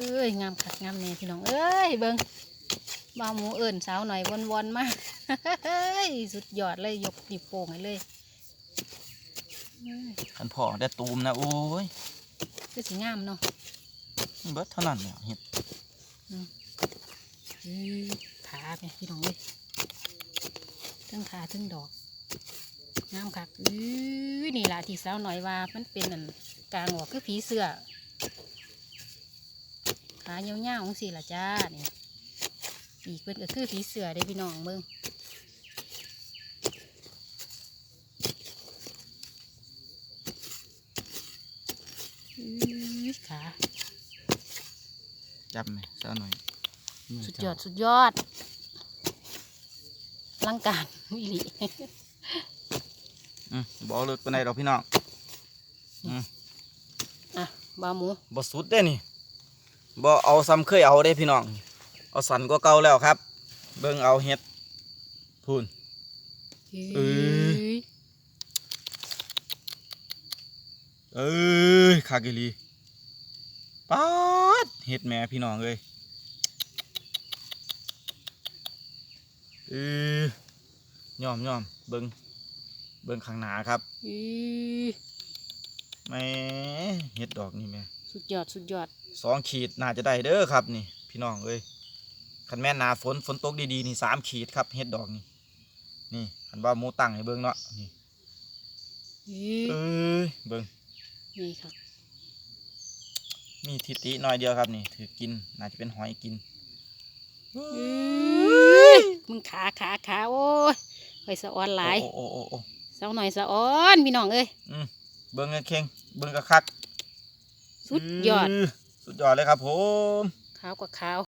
เอ้ยงามคักงามเนี่ยพี่น้องเอ้ยเบิงบ่าวหมูเอิ่นสาวหน่อยวนๆมาเฮ้ยสุดยอดเลยยกนิ้วโป้งให้เลยเอ้ยขันพ่อได้ตูมนะโอ้ยคือสิงามเนาะเบิดเท่านั้นเนี่ยเห็ดเอ้ยขาแม่พี่น้องเอ้ยทั้งขาทั้งดอกงามคักอื้อนี่ล่ะที่สาวหน่อยว่ามันเป็นอันกลางออกคือผีเสื้อ ขาเงี้ยวๆของสิล่ะจ้านี่ปีกเพิ่นก็คือผีเสื้อได้พี่น้องเบิ่งอื้อขาจับไหมสาวหน่อยมืสุดยเจ้าอดสุดยอดอลังการวิลิอืมบ่เลิกปานใดดอกพี่น้องอืมอะบาหมูบ่สุดเด้นี่ บ่เอาซ้ำเคยเอาเด้พี่น้อง เอาสันก็เก่าแล้วครับ เบิ่งเอาเห็ดพูนเอ้ยเอ้ยคากิลีป๊าดเห็ดแม่พี่น้องเอ้ยเออย่อมย่อมเบิ่งเบิ่งข้างหน้าครับอื้อแม่เห็ดดอกนี่แม่ สุดยอดสุดยอดสองขีดน่าจะได้เด้อครับนี่ พี่น้องเอ้ยคันแม่นหนาฝนฝนตกดีๆนี่สามขีดครับเห็ดดอกนี่นี่คันว่าหมูตั้งให้เบิ่งเนาะนี่อื้อเอ้ยเบิ่งนี่ครับ มีทิติหน่อยเดียวครับนี่ ถือกินน่าจะเป็นหอยกินอื้อมึงขาขาขาโอ้ยไปสะออนหลายโอ้โอ้โอ้โอ้เสาหน่อยสะออนพี่น้องเอ้ยอืมเบิ่งกันเข่งเบิ่งกระคัก สุดยอด สุดยอดเลยครับผม ขาวกว่าขาว